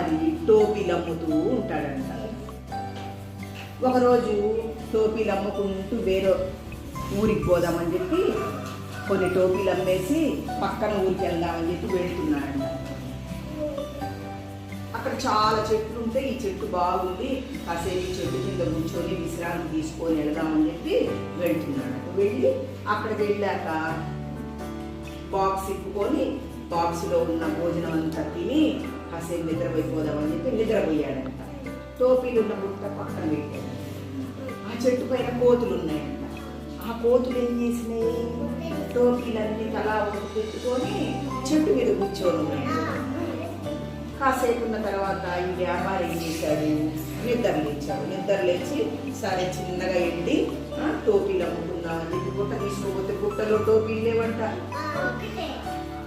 అది టోపీలు అమ్ముతూ ఉంటాడంట. ఒకరోజు టోపీలు అమ్ముకుంటూ వేరే ఊరికి పోదామని చెప్పి కొన్ని టోపీలు అమ్మేసి పక్కన ఊరికి వెళ్దామని చెప్పి వెళ్తున్నాడంట. అక్కడ చాలా చెట్లు ఉంటే ఈ చెట్టు బాగుంది. కాసేపు ఈ చెట్టు కింద కూర్చొని విశ్రాంతి తీసుకొని వెళదామని చెప్పి వెళ్తున్నాడు వెళ్ళి అక్కడ వెళ్ళాక బాక్స్ ఇప్పుకొని బాక్స్లో ఉన్న భోజనం అంతా తిని కాసేపు నిద్రపోయిపోదామని చెప్పి నిద్రపోయాడంట. టోపీలు ఉన్న బుట్ట పక్కన పెట్టాడు. ఆ చెట్టు పైన కోతులు ఉన్నాయంట. ఆ కోతులు ఏం చేసినాయి? టోపీలన్నీ తలా ఒకటి పెట్టుకొని చెట్టు మీద కూర్చొని ఉన్నాయంట కాసేపు ఉన్న తర్వాత ఈ వ్యాపారం ఏం చేశాడు? నిద్ర లేచాడు. నిద్ర లేచి సరే చిన్నగా వెళ్ళి టోపీలు అమ్ముకుందామని చెప్పి గుట్ట తీసుకోపోతే గుట్టలో టోపీలు లేవంట.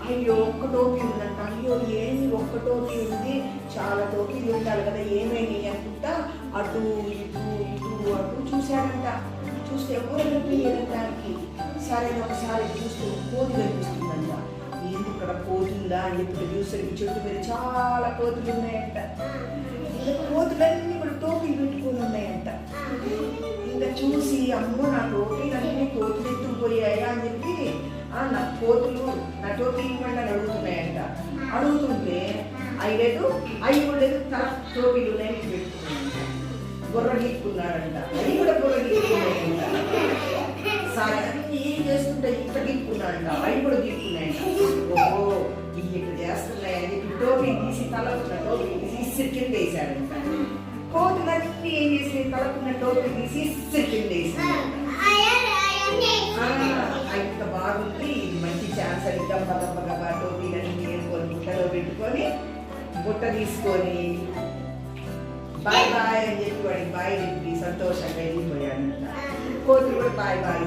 అయ్యో ఒక్క టోపీ ఉందంట. అయ్యో ఏంది ఒక్క టోపీ ఉంది. చాలా టోపీలు ఉండాలి కదా. ఏమైనాయి అనుకుంటా అటు ఇటు ఇటు అటు చూశాడంట. చూస్తే ఎవరు కనిపించలేదు దానికి సరే ఒకసారి చూస్తే కోతులు కోతి కనిపిస్తుందంట. ఏంది ఇక్కడ కోతుందా అని చెప్పి చూసరికి చెట్టు మీద చాలా కోతులు ఉన్నాయంట. ఇంకా కోతులన్నీ ఇప్పుడు టోపీలు పెట్టుకుని ఉన్నాయంట. ఇంకా చూసి అమ్మో నా టోపీలు అన్నీ కోతులు ఎత్తుకుపోయాయా అని చెప్పి ఆ, నా కోతులు నా టోపీ అని అడుగుతున్నాయంట. అడుగుతుంటే అవి లేదు అవి కూడా లేదు తల టోపీలు ఉన్నాయి పెట్టుకున్నాయంట బుర్ర గీక్కున్నాడంట. అవి కూడా బుర్ర గీక్కున్నాయంట ఏం చేస్తుంటే ఇక్కడ గీక్కున్నాడంట. అవి కూడా గీక్కున్నాయంట. ఓహో ఇవి ఇట్లా చేస్తున్నాయని టోపీ తీసి తలకున్న టోపీ తీసి ఇస్సిరి కింద వేసాడంట కోతులన్నీ ఏం చేసి తలకున్న టోపీ తీసి ఇస్సిరి కింద వేసాడంట బుట్ట తీసుకొని బాయ్ బాయ్ అని చెప్పి వాడికి బాయ్ చెప్పి సంతోషంగా వెళ్ళిపోయాడు కోతులు కూడా బాయ్ బాయ్